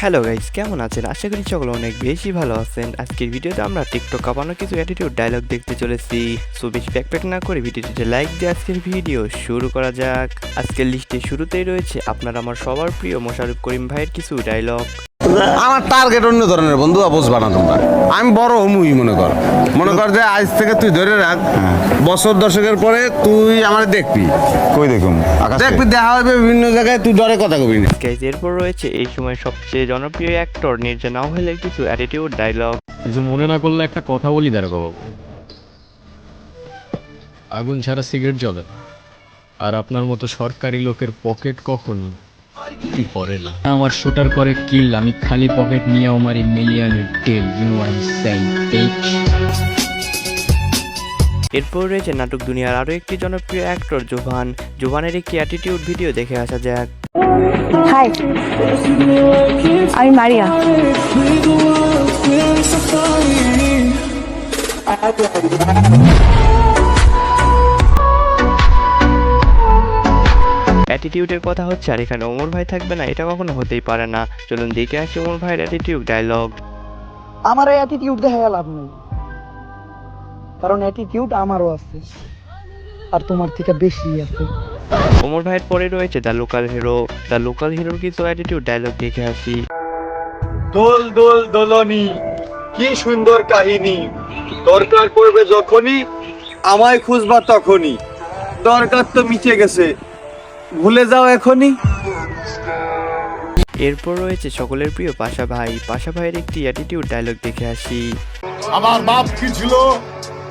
Hello guys কেমন আছেন? আশা করি সকলে অনেক বেশি ভালো আছেন। আজকের ভিডিওতে আমরা টিকটক কাপানো কিছু অ্যাটিটিউড ডায়লগ দেখতে চলেছি। সো বেশি ব্যাকপ্যাক না করে ভিডিওটিতে লাইক দিয়ে আজকের ভিডিও শুরু করা যাক। আজকের লিস্টে শুরুতেই রয়েছে আপনার আমার সবার প্রিয় মোশারুফ করিম ভাইয়ের কিছু ডায়লগ আমার টার্গেট অন্য ধরনের বন্ধু বুঝবা না তোমরা। আমি বড় হমুই মনে কর। মনে কর যে আজ থেকে তুই ধরে রাখ বছর দশকের পরে তুই আমার দেখবি। কই দেখুন আকাশে। দেখবি দেখা হবে বিভিন্ন জায়গায় তুই ডরে কথা কবি না। গাইজ এরপর রয়েছে এই সময় সবচেয়ে জনপ্রিয় অ্যাক্টর নির্জা হলে কিছু অ্যাটিটিউড ডায়লগ কিছু মনে না করলে একটা কথা বলি দাঁড়া বাবু। আগুন ছাড়া সিগারেট জ্বলে আর আপনার মতো সরকারি লোকের পকেট কখন পরে না? আমার শুটার করে কিল আমি খালি পকেট নিয়ে আমার মিলিয়নের টেল ইউ আই সাই এরপর রয়েছে নাটক দুনিয়ার আরও একটি জনপ্রিয় অ্যাক্টর জোভান জোভানের একটি অ্যাটিটিউড ভিডিও দেখে আসা যাক। হাই আমি মারিয়া। অ্যাটিটিউডের কথা হচ্ছে আর এখানে ওমর ভাই থাকবে না এটা কখনো হতেই পারে না। চলুন দেখে আসি ওমর ভাইয়ের অ্যাটিটিউড ডায়লগ আমার এই অ্যাটিটিউড দেখা লাভ নেই। কারণ অ্যাটিটিউড আমারও আছে আর তোমার থেকে বেশি আছে। ওমর ভাইয়ের পরে রয়েছে the local hero the local হিরোর কিছু অ্যাটিটিউড ডায়লগ দেখে আসি। দোল দোল দোলনি কি সুন্দর কাহিনী। দরকার পড়বে যখনই আমায় খুঁজবা তখনই। দরকার তো মিটে গেছে। ভুলে যাও এখনই। এরপর রয়েছে সকলের প্রিয় পাশা ভাই। পাশা ভাইয়ের একটি অ্যাটিটিউড ডায়লগ দেখে আসি। আমার বাপ কি ছিল?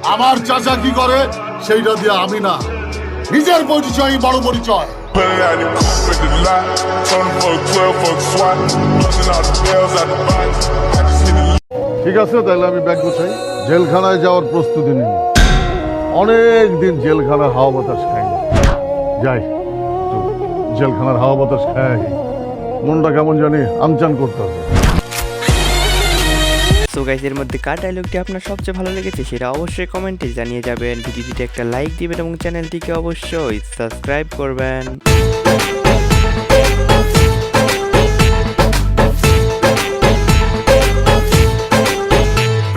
আমার চাচা কি করে? সেইটা দিয়ে আমি না। নিজের পরিচয় বড় পরিচয়। Pulling out the coupe with the lot. Phone for a 12 for a swat. Busting all the bells out the box. I just hit the ঠিক আছে তাহলে আমি ব্যাগ গুছাই। জেলখানায় যাওয়ার প্রস্তুতি নিই। অনেক দিন জেলখানার হাওয়া বাতাস খাই যাই। জেলখানার হাওয়া বাতাস খায়। মনটা কেমন জানি আমচান করতে হবে সো গাইজ এর মধ্যে কার ডায়লগটি আপনার সবচেয়ে ভালো লেগেছে সেটা অবশ্যই কমেন্টে জানিয়ে যাবেন। ভিডিওটিতে একটা লাইক দিবেন এবং চ্যানেলটিকে অবশ্যই সাবস্ক্রাইব করবেন।